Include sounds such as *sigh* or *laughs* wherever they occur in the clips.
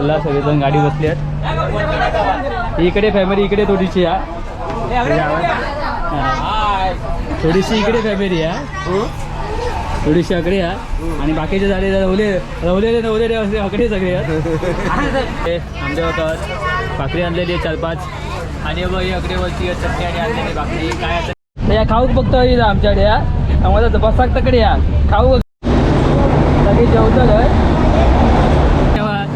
चालला सगळेजण गाडी बसली आहेत. इकडे फॅमिली इकडे थोडीशी या थोडीशी इकडे फॅमिली या थोडीशी अकडे या आणि बाकीचे झाले रवले रवलेले नवलेले असे अकडे सगळे आमच्या होतात भाकरी आणलेली आहे चार पाच. आणि बघ अकडे वरती चटणी आणि आणलेली भाकरी. काय असं? तर या खाऊक बघतो इथं आमच्याकडे या आम्हाला बसाक तकडे या खाऊ बघ. सगळे जेवतात होय. धन्यवाद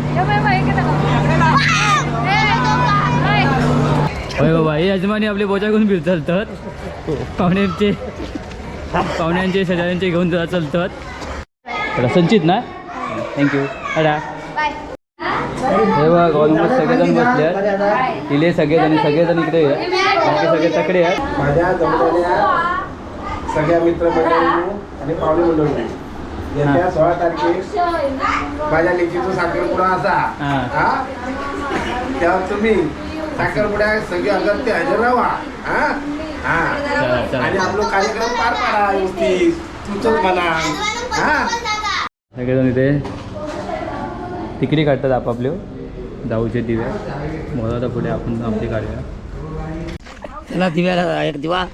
होय बाबा हे यजमानी आपले बोजा घेऊन फिर चालतात. पाहुण्यांचे पाहुण्यांचे शेजाऱ्यांचे घेऊन जरा चालतात. संचित ना? थँक्यू अडा. हे बघ ऑलमोस्ट सगळेजण बसले आहेत इले सगळेजण सगळेजण इकडे बाकी सगळे तकडे आहेत. माझ्या जमलेल्या सगळ्या मित्रमंडळींनी आणि पाहुणे मंडळी येत्या सोळा तारखेस माझ्या लेखीचा साखरपुडा असा. हा? तेव्हा तुम्ही साखरपुड्या सगळे अगत्य हजर राहा. हा? हा. चला, चला. आणि आपलं कार्यक्रम पार पाडा व्यवस्थित तुमचंच म्हणा. हा? सगळेजण इथे. तिकडे काढतात आपापले. जाऊचे दिवे. मोलाचा पुढे आपण आपली काढूया. त्याला दिव्याला एक दिवा.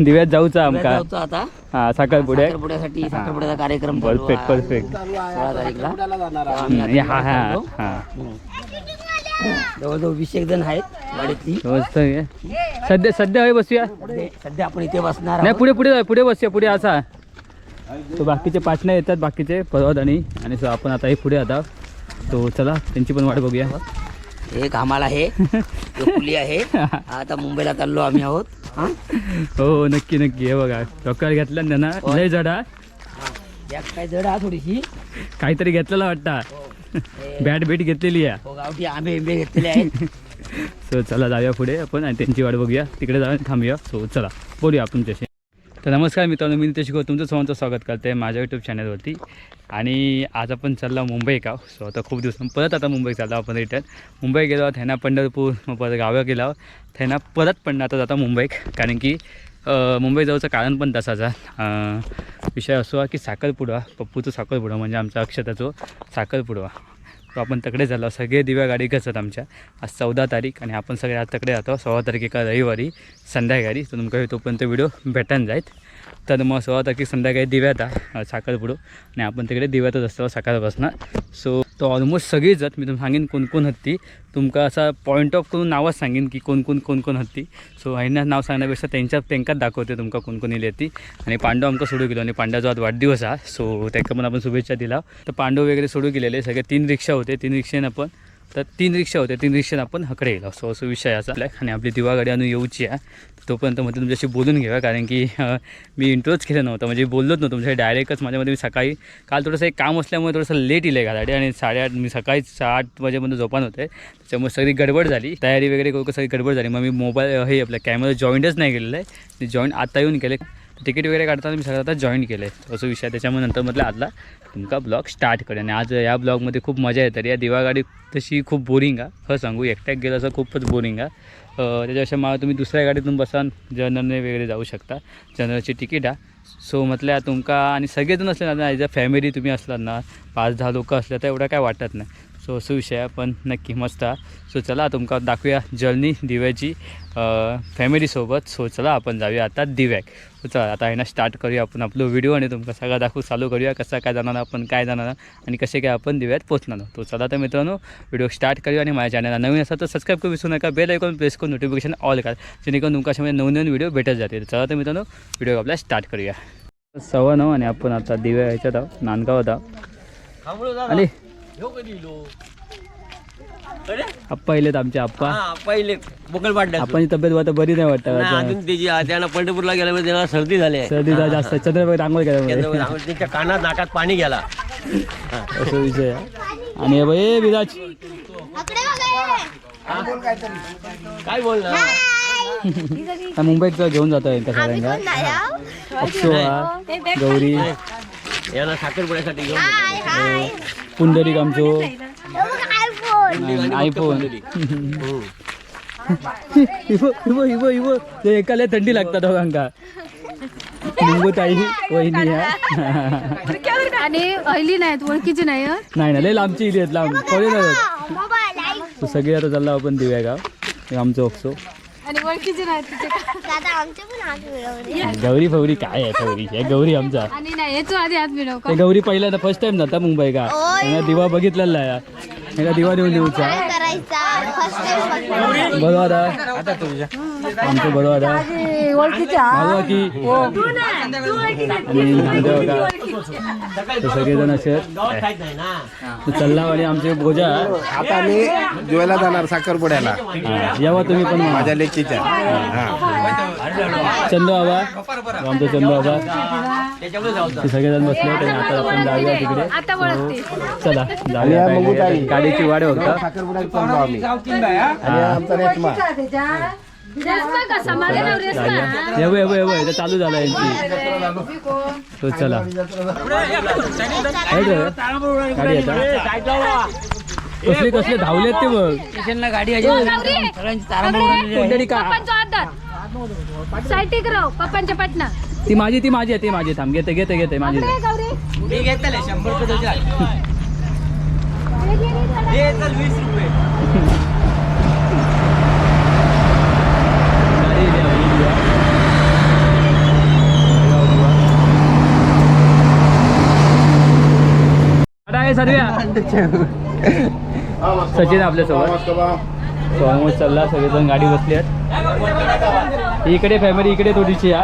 दिव्यात जाऊचा आमका आता. हा साखर पुढे साखरपुड्यासाठी साखरपुड्याचा कार्यक्रम चालू परफेक्ट. परफेक्ट सोळा तारीखला. हा हा. हा. जवळजवळ वीस एक जण आहेत गाडीतली मस्त आहे. सध्या सध्या होय बसूया सध्या- सध्या आपण इथे बसणार नाही आहोत. पुढे पुढे जाऊ, पुढे बसूया पुढे असा तो बाकीचे पाचण्या येतात बाकीचे परवात आणि आणि so आपण आता हे पुढे आता तो चला त्यांची पण वाट बघूया हे घामाला आहे तो कुली आहे *laughs* आता मुंबईला चाललो आम्ही आहोत हा? हो हो नक्की नक्की हे बघा डॉक्टर घेतला ना त्यांना होय. लय जडा काय जड आहे थोडीशी. काहीतरी घेतलेला वाटता. हे- बॅट बीट घेतलेली आहे. हो, गावठी आंबे बिंबे घेतलेले आहेत. *laughs* सो चला जाऊया पुढे आपण आणि त्यांची वाट बघूया. तिकडे जाऊन थांबूया. सो चला बोलूया आपण त्याशी तर नमस्कार मित्रांनो मी नितेश गो तुमचं सर्वांचं स्वागत करते माझ्या यूट्यूब चॅनलवरती आणि आज आपण चाललो मुंबई का? सो आता खूप दिवस परत आता मुंबई चाललो आपण रिटर्न मुंबई गेलो थैना पंढरपूर मग परत गावं गेलो थैना परत पण आता जाता मुंबईत कारण की मुंबई जाऊचं कारण पण तसाच आहे. विषय असो की साखरपुडा पप्पूचा साखरपुडा म्हणजे आमचा अक्षताचं साखरपुडा. तो आपण तकडे झालो सगळे दिव्या गाडी घसत आमच्या. आज चौदा तारीख आणि आपण सगळे आज तकडे जातो. सोळा तारीख एका रविवारी संध्याकाळी. तर तुमका तोपर्यंत व्हिडिओ भेटून जायत तर मग असं होता की संध्याकाळी दिव्यात आहे साखरपुडो आणि आपण तिकडे दिव्यातच असतो सकाळपासून सो तो ऑलमोस्ट सगळीच जात मी तुम्हाला सांगेन कोण कोण हत्ती. तुमका असा पॉईंट ऑफ करून नावच सांगेन की कोण कोण कोण कोण हत्ती. सो ह्यांना नाव सांगण्यापेक्षा त्यांच्या तेंकाच दाखवते तुमका कोण कोण येली ती आणि पांडव आमका सोडू गेलो. आणि पांडवाचा आज वाढदिवस हा. सो त्याका पण आपण शुभेच्छा दिला. तर पांडव वगैरे सोडू गेलेले. सगळे तीन रिक्षा होते. तीन रिक्षेनं आपण तर तीन रिक्षा होत्या. तीन रिक्षेनं आपण हकडे गेलो. असो असं विषय असा. आहे. आणि आपली दिवा गाडी आणून येऊची आहे. तोपर्यंत मध्ये तुमच्याशी बोलून घेऊया कारण की मी इंट्रोच केलं नव्हतं. म्हणजे बोललोच नव्हतं. तुमच्या म्हणजे डायरेक्टच माझ्यामध्ये मी सकाळी काल थोडंसं एक काम असल्यामुळे थोडंसं लेट इले गाडी. आणि साडेआठ मी सकाळी आठ वाजेपर्यंत झोपान होते. त्याच्यामुळे सगळी गडबड झाली. तयारी वगैरे करू सगळी गडबड झाली. मग मी मोबाईल हे आपल्या कॅमेरा जॉईंटच नाही केलेलं आहे. जॉईंट आता येऊन केले. तिकीट वगैरे काढताना मी सगळं आता जॉईन केलं आहे असं विषय त्याच्यामुळे नंतर म्हटलं आजला तुमका ब्लॉग स्टार्ट करेन. आणि आज या ब्लॉगमध्ये खूप मजा येते या दिवा गाडी तशी खूप बोरिंग आहे. खरं सांगू एकट्याक गेलं असं खूपच बोरिंग आहे. त्याच्यापेक्षा मला तुम्ही दुसऱ्या गाडीतून बसान जनरलने वगैरे जाऊ शकता. जनरलची तिकीट आहे. सो म्हटल्या तुमका आणि सगळेजण असले ना ॲज अ फॅमिली तुम्ही असलात ना पाच दहा लोकं असल्या तर एवढं काय वाटत नाही. सो असं विषय आहे पण नक्की मस्त आहे. सो चला तुमका दाखवूया जर्नी दिव्याची फॅमिलीसोबत सो चला आपण जाऊया आता दिव्याक. सो चला आता आहे ना स्टार्ट करूया आपण आपलं व्हिडिओ आणि तुमका सगळं दाखवू चालू करूया कसा काय जाणार आपण काय जाणार आणि कसे काय आपण दिव्यात पोचणार तो चला तर मित्रांनो व्हिडिओ स्टार्ट करूया आणि माझ्या चॅनलला नवीन असा तर सबस्क्राईब करू विसरू नका. बेल ऐकून प्रेस करून नोटिफिकेशन ऑल करा जेणेकरून तुमका नवीन नवीन व्हिडिओ भेटत जातील. चला तर मित्रांनो व्हिडिओ आपला स्टार्ट करूया. सव्वा नऊ आणि आपण आता दिव्या ह्याच्यात आहोत नांदगावात आहोत. आणि आप्पा इलेत आमचे आप्पा हा पहिले बोकल पाडल्या आपण तब्येत आता बरी नाही वाटत. अजून त्याची त्यांना पंढरपूरला गेल्यामुळे त्यांना सर्दी झाली आहे. सर्दी जरा जास्त. चंद्रबाग रांगोळ केल्यामुळे त्याच्यामुळे त्यांच्या कानात नाकात पाणी गेला. असं विषय आहे. आणि हे बघ, ए विराज. काय बोलणार हा मुंबईत घेऊन जातो यांका सगळ्यांना. अक्षो हा गौरी. यांना साखरपुड्यासाठी घेऊन. पुंडलिक आमचो. आयफोन. इवो इवो इवो इवो. ते एकाला थंडी लागतात दोघांका मुंगूताई वहिनी आहे आणि अहिली नाहीत ओळखीची नाही हं. नाही ना लय लांबची इली आहेत लांब. तो सगळे आता चालला आपण दिव्या गाव. हे आमचं ओक्सो. आणि ओळखीची नाहीत तिचे. दादा आमचे पण हात मिळवले. गौरी फौरी काय आहे गौरी? हे गौरी आमचा. आणि नाही याचो आधी हात मिळव ते गौरी पहिल्यांदा फर्स्ट टाइम जाता मुंबई का? त्यांना दिवा बघितलेला आहे. एका दिवा देऊन देऊचा करायचा? फर्स्ट टाइम बरोबर आहे आता तुझ्या आमचं बरोबर आहे आणि ते सगळेजण असे आहेत. खायच नाही ना. तो चल्ला आणि आमचे बोजा आता आम्ही जुवायला जाणार साखरपुड्याला. हा, यावा तुम्ही पण म्हणा. माझ्या लेकीच्या. हा. चंदू बाबा आमचा चंदू बाबा ते सगळेजण बसले आणि आता आपण जाऊया तिकडे. आता ओळखते. चला आणि जाऊया. या काय. ताई. गाडीची वाट बघता. साखरपुड्याला चाललो आम्ही. आणि आमचा रेशमा. चालू. झाला यांची. तो चला? गाडी आता कसले कसले धावलेत ते बघ गाडी हो, गौरी. कोणतरी का? राव पप्पांच्या पाटणा. ती माझी ती माझी आहे ती माझी. थांब घेते घेते घेते माझी. गौरी. गाडी *laughs* आहे सर्व्या सचिन आपल्यासोबत. सोमोज चालला सगळेजण गाडी बसली आहेत. इकडे फॅमिली इकडे थोडीशी या.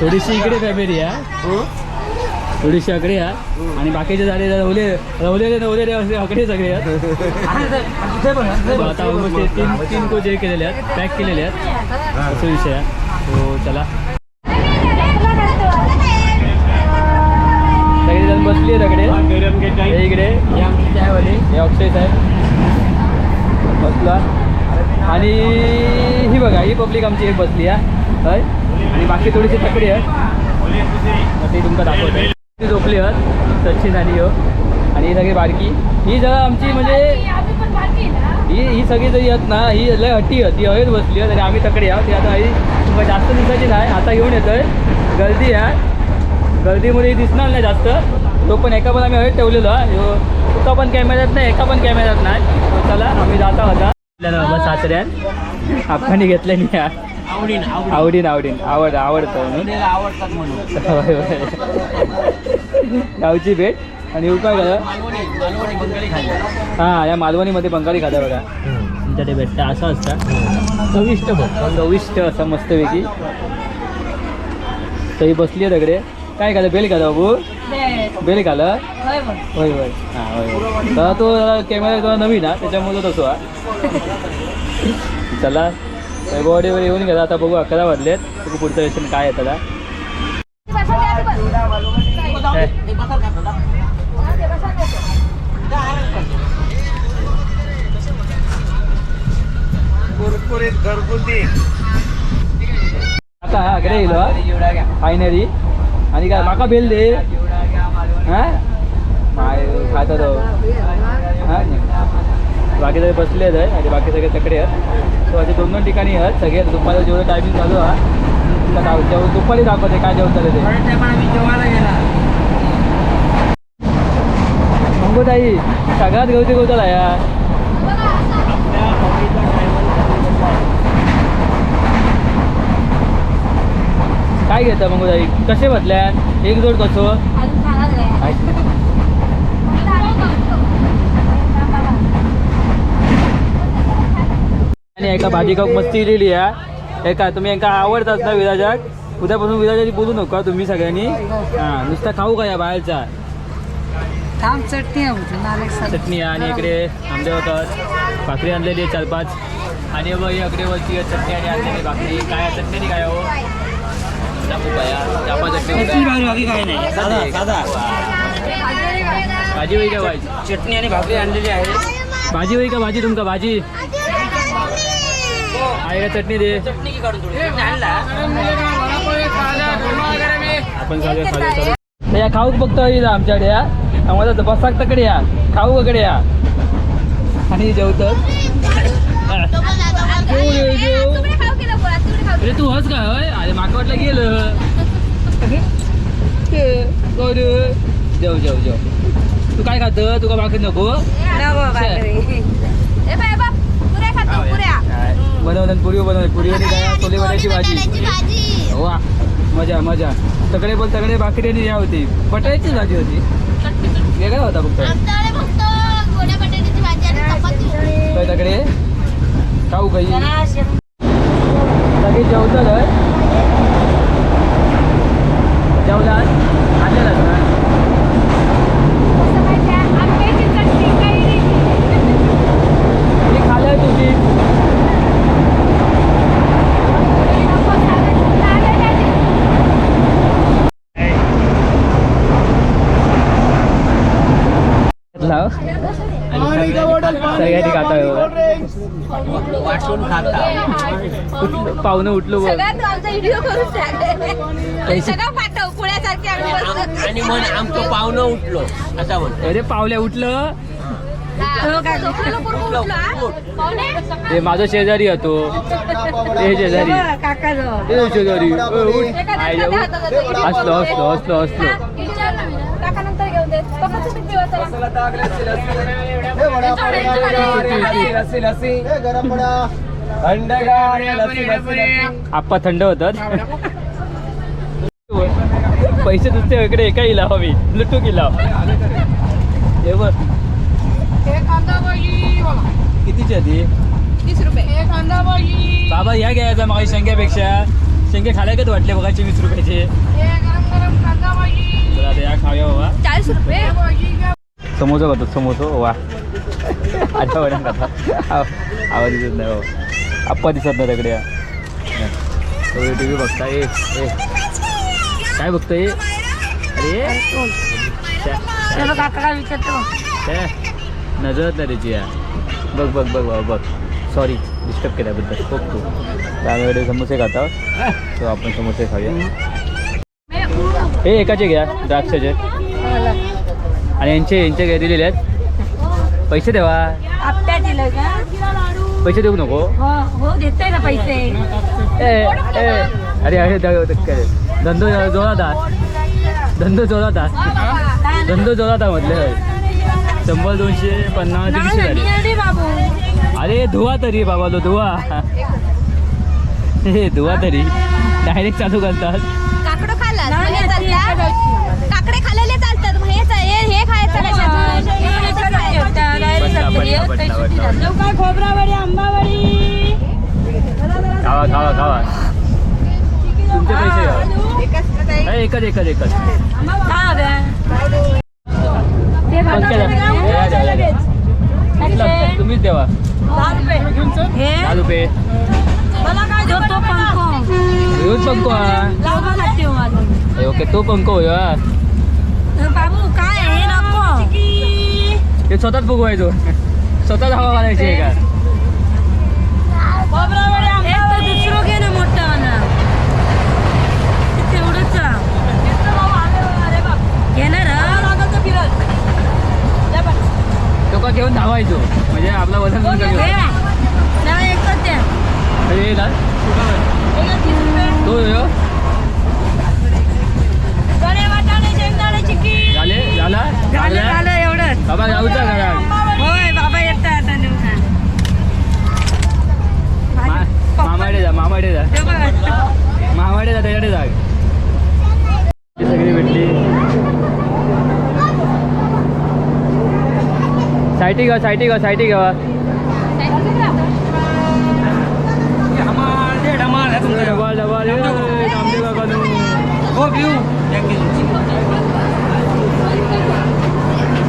थोडीशी इकडे फॅमिली या. थोडीशी अकडे या. आणि बाकीचे झाले रवले रवलेले रवलेले असे अकडे सगळे आहेत. आता तीन तीन कोच हे केलेले आहेत. पॅक केलेले आहेत. असं विषय आहे. हो, चला. सगळेजण बसली आहेत हे इकडे हे हे अक्षय साहेब. बसला. आणि ही बघा ही पब्लिक आमची एक बसली आहे. हय? आणि बाकी थोडीशी तकडी आहे ती तुमका दाखवते ती झोपली आहेत. सचिन आणि यो. आणि ही सगळी बारकी. ही जरा आमची म्हणजे ही ही सगळी जरी आहेत ना ही लय हट्टी आहे ती हवेत बसली आहे आणि आम्ही तकडे आहोत. ती आता ही तुम्हाला जास्त दिसायची नाही. आता येऊन येतोय. गर्दी आहे. गर्दीमुळे ही दिसणार नाही जास्त. तो पण एका पण आम्ही हवेत ठेवलेलो आहे तुका पण कॅमेऱ्यात नाही एका पण कॅमेऱ्यात नाही. तो चला आम्ही जाता होता. बाबा सासऱ्यात. आपण घेतल्यानी आहे आवडीन आवडीन. आवडीन आवडीन. आवड आवडतं म्हणून. आवडतात. गावची भेट. आणि येऊ काय खायला हा या मालवणीमध्ये बंगाली खाता बघा. तुमच्या ते भेटतं असं असतं. चविष्ट बघ चविष्ट असं मस्तपैकी. तरी बसली आहे दगडे. काय खालं बेल खालं बाबू? बेल खालं होय होय. हां होय होय. तर तो कॅमेरा थोडा नवीन हा त्याच्यामुळे तसो हा चला. वैभववाडीवर येऊन गेला. आता बघू अकरा वाजलेत. बघू पुढचं लेशन काय आहे त्याला. घरगुती आता हा कडे येईल फायनली आणि काय माका बेल दे. माय खाता तो. हा? बाकी सगळे बसले आहेत आणि बाकी सगळे तकडे आहेत. सो असे दोन दोन ठिकाणी आहेत. सगळे दुपारी जेवढं टायमिंग चालू हा तुला दाव- जेव दुपारी दाखवते काय जेवतात ते. मंगूताई सगळ्यात गवती गवताला यार काय घेतं मंगूताई? कसे बदल्या एक जोड कसो? आणि एका भाजी मस्ती लिहिली आहे. एका तुम्ही एका आवडतात ना विराजाक. उद्यापासून विराजाची बोलू नका तुम्ही सगळ्यांनी. हां नुसता खाऊ का या बाहेरचा? थांब चटणी आणि इकडे आंबे होतात भाकरी आणलेली आहे चार पाच. आणि बघ ही अकडे वरची आहे चटणी आणि आणलेली भाकरी. काय चटणी काय हो? चटणी काय नाही. भाजी होई का भाजी? चटणी आणि भाकरी आणलेली आहे. भाजी होई का भाजी तुमका? भाजी. आहे का चटणी दे. चटणी की काढून थोडी? आणला? आपण सगळे खाली चालू. तर या खाऊक बघतो आमच्याकडे या. आम्हाला बसाक तकडे या. खाऊ कडे या. आणि जेवतात जेव जेव जेव अरे तू हस काय होय? अरे माका वाटलं गेलं. *laughs* जेव जेव जेव. तू काय खात? तुका भाकरी नको? बनवलं पुरी बनवली पुरी काय वड्याची भाजी? वा मजा मजा. तगडे बोल तगडे भाकरी आणि या होती. बटाट्याची भाजी होती. वेगळा होता फक्त. तगडे? खाऊ काही सगळे जेवतात होय? जेवलात आणलेलात ना कसं माहिती आहे? आंब्याची चटणी कैरीची मी खाल्लं तुझी नको सांगायचं. चालेल ना? लाव सगळ्यांनी खाताय वाटून खाता उठलो पाहुणं उठलो बघ सगळ्यात आमचा व्हिडिओ करून टाक. सगळं पाठव पुण्यासारखे आम्ही बसतो. आणि मन आमचं पाहुणं उठलो असा म्हण अरे पावल्या उठलं हा. उठलो, हा? पाहुणे? माझा शेजारी होतो ते शेजारी ते शेजारी अ, उठ. आय जाऊ. हसलो हसलो हसलो हसलो हा, विचार ना मी. काकानंतर घेऊन दे. पप्पा तुम्ही पिवा चला. आप्पा थंड होतात. पैसे दुसरे इकडे एकाही लावा मी. लुटू की लाव. बघ. कितीची रुपये बाबा ह्या घ्यायचा मग शेंग्यापेक्षा. शेंगे खायला का वाटले बघायचे वीस रुपयाचे. या खाऊया बाबा. चाळीस रुपये समोसा खातो समोसा. वा. आता वड्या खाता. आव- आवाज दिसत नाही बाबा. आप्पा दिसत नाही तिकडे. टी व्ही बघता ए काय बघतोय? अरे छ्या. नजरत नाही त्याची या. बघ बघ बघ बाबा बघ. सॉरी डिस्टर्ब केल्याबद्दल. खूप खूप त्यावेळेस समोसे खाता तो आपण समोसे खाऊया. हे एकाचे घ्या द्राक्षाचे. आणि यांचे यांचे काय दिलेले आहेत. पैसे देवा. आप्या दिलं का? पैसे देऊ नको. हो हो देतोय ना पैसे. ए ए अरे अरे? धंदो जोरात धंदो जोरात धंदो जोरात म्हटले. शंभर दोनशे पन्नास दीडशे झाले. बाबू. अरे धुवा तरी बाबा लो धुवा. हे धुवा तरी. डायरेक्ट चालू करतात. काकडं हे खाल्लेले चालतात. हे हे हे खायचं कशातून कसं खायचं? बदला बदला बदला. बदला खोबरावडी आंबावडी. खावा खावा खावा तुमचे पैसे घ्या ए, एकच एकच एकच. ते पंकजा, या, या, या, या. कुठलं? तुम्हीच देवा. दहा रुपये. पंको हा. ओके तो पंको होय. बाबू काय हे नको. ते स्वतःच फुगवायचो. स्वतःच हवा घालायची आहे का? एक तर दुसरं घे ना मोठं ना तेवढंच घेणार तो का घेऊन धावायचो? म्हणजे आपला वजन म्हणजे हे ना, तो झालं झाला? झालं एवढंच बाबा जाऊचा घरात होय बाबा येत आता नेऊन मा- मामाडे जा मामाडे जा मामाडे जा त्याच्याकडे जा ही सगळी भेटली सायटी घ्या सायटी घ्या सायटी घ्या डबल डबल ए, रामदेव काकानू. हो घेऊ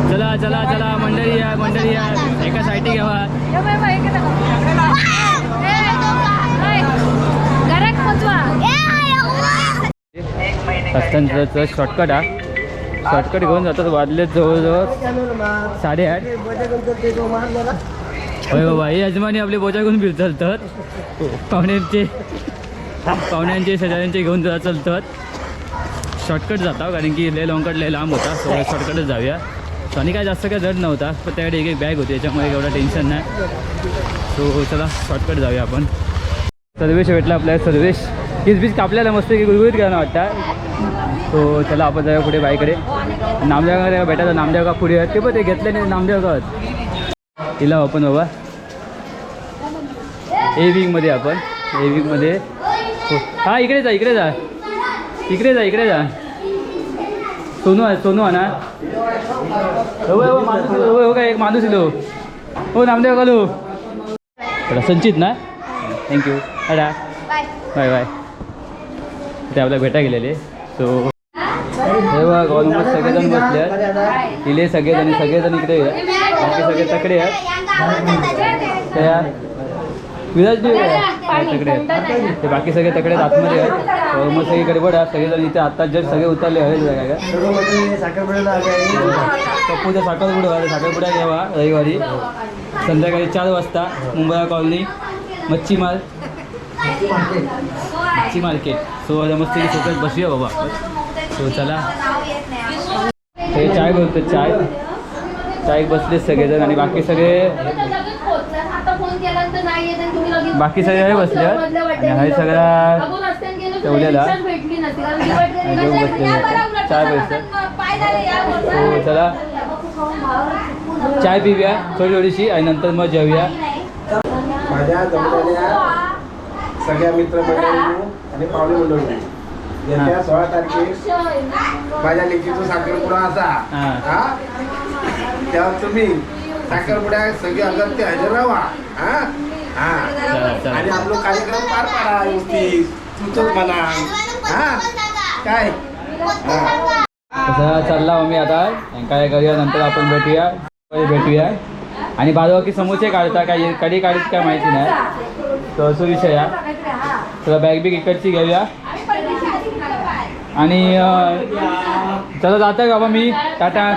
चला चला चला मंडळी या मंडळी या एका सायटी घ्यावा हस्तांतराचं शॉर्टकट हा. शॉर्टकट घेऊन जातात वाजले जवळजवळ. साडेआठ. होय बाबा हे यजमानी आपले बोजा घेऊन फिर चालतात. पाहुण्यांचे पाहुण्यांचे शेजाऱ्यांचे घेऊन जा चालतात. शॉर्टकट जाता कारण की लय लॉंगकट लय लांब होता शॉर्टकटच जाऊया. आणि काय जास्त काय जड नव्हता पण त्याकडे एक एक बॅग होती याच्यामुळे एवढं टेन्शन नाही. सो चला शॉर्टकट जाऊया आपण. सर्वेश भेटला आपल्याला सर्वेश. हीच बीच कापल्याला मस्त की गुळगुळीत करणं वाटतं. तो चला आपण जाऊया पुढे बाईकडे. नामदेवगाव भेटायचं? नामदेवगाव पुढे. आहे ते पण ते घेतले नाही नामदेवगावात तिला आपण बाबा. ए विंगमध्ये आपण. ए विंगमध्ये हो. हां इकडे जा इकडे जा. इकडे जा इकडे जा. सोनू आहे सोनू आहे ना? हो हो हो हो काय एक माणूस इलो. हो नामदेव चला संचित ना? थँक्यू अडा बाय बाय ते आपल्याला भेटा गेलेले. सो ऑलमोस्ट सगळेजण बसले आहेत. इले सगळेजण सगळेजण इकडे बाकी सगळे तकडे आहेत. त्या विराज तकडे आहेत. ते बाकी सगळे तकडे आहेत, आतमध्ये आहेत. ऑलमोस्ट सगळी गडबड आहे. सगळेजण इथे आता जस्ट सगळे उतरले आहेत काय काय. सर्व मंडळी साखरपुड्याला आले आहे. पप्पूचा साखरपुडा साखरपुडा घ्यावा रविवारी. संध्याकाळी चार वाजता मुंबई कॉलनी. मच्छीमार मच्छी मार्केट. सो आता मस्त सोबत बसूया बाबा. सो चला. हे चाय बोलतो चाय. चाय बसले सगळेजण आणि बाकी सगळे बाकी सगळे हे बसले आणि हे सगळा अगोदर ठेवलेला. घेऊन बसलेले चाय बसले हो, चला. चाय पिऊया थोडी थोडीशी आणि नंतर मग जेऊया माझ्या जमलेल्या सगळ्या मित्रमंडळींनी आणि पाहुणे मंडळी येत्या सोळा तारखेस माझ्या लेकीचा साखरपुडा असा. हा. हा? तेव्हा तुम्ही साखरपुड्या सगळे अगत्य हजर राहा. हा? हा. चला, चला. आणि आपला कार्यक्रम पार पाडा व्यवस्थित. तुमचंच म्हणा. हा? काय? हा. तसा चालला आम्ही आता. काय करूया नंतर आपण भेटूया. परत भेटूया. आणि बाजूबाकी समोसे काढता काय कधी काढत काय माहिती नाही. तो असो विषय आहे. तुला बॅग बिग इकडची घेऊया. आणि चला जातं का बाबा मी. टाटा.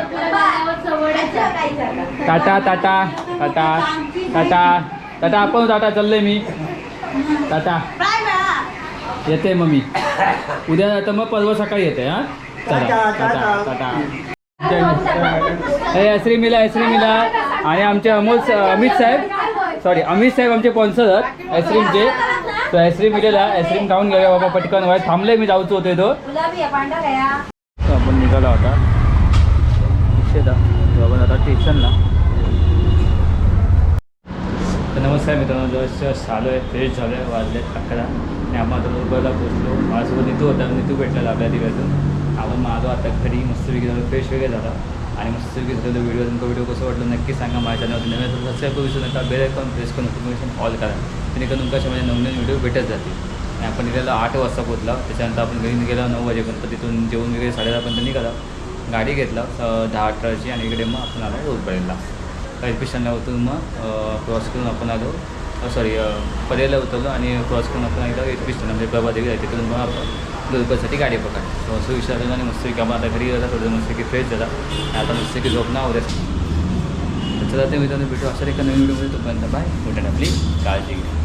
टाटा टाटा टाटा टाटा. टाटा आपण टाटा चाललोय मी. टाटा. येते मग मी. उद्या जातं मग परवा सकाळी येते हां? चला टाटा टाटा हे आईस्क्रीम मिला आईस्क्रीम मिला आणि आमचे अमोल अमित साहेब. सॉरी अमित साहेब आमचे स्पॉन्सर आहेत आईस्क्रीमचे तर आईस्क्रीम मिळेला आईस्क्रीम खाऊन घेऊया बाबा पटकन. वाय थांबले मी जाऊच होते तो. आपण निघालो आता. निषेधा आपण आता स्टेशनला तर नमस्कार मित्रांनो जस्ट आलो आहे फ्रेश झालो आहे वाजले अकरा. आणि आपण आता दुबईला पोचलो माझ्यासोबत नितू होता नितू भेटला आपल्या दिव्यातून. आपण माझं आता घरी मस्तपैकी झालं फ्रेश वगैरे झाला. आणि मस्तपैकी घेतलेलं व्हिडिओ तुमचा व्हिडिओ कसं वाटलं नक्की सांगा माझ्या चॅनलवरती नवीन असेल सबस्क्राईब करू शकता. बेल आयकॉन प्रेस करून नोटिफिकेशन ऑल करा. जेणेकरून तुमच्या अशा माझ्या नवीन व्हिडिओ भेटत जातील. आणि आपण गेलेला आठ वाजता पोचला त्याच्यानंतर आपण घरी गेला नऊ वाजेपर्यंत. तिथून जेवण वगैरे साडेदहापर्यंत निघाला. गाडी घेतला. दहा अठराची आणि इकडे मग आपण आलो रोड पडेलला काही उतरून मग क्रॉस करून आपण आलो. सॉरी परेला उतरलो आणि क्रॉस करून आपण एकदा एच स्टँड म्हणजे प्रभादेवी तिथून मग आपण दुर्गासाठी गाडी पकड So, असं विचारलं आणि मस्त की आपण आता घरी जाता थोडं मस्त की फ्रेश झाला. आता मस्त की झोपणार उद्या तर चला ते मित्रांनो भेटू अशा एका नवीन व्हिडिओमध्ये. तोपर्यंत बाय. मोठ्या आपली काळजी घ्या.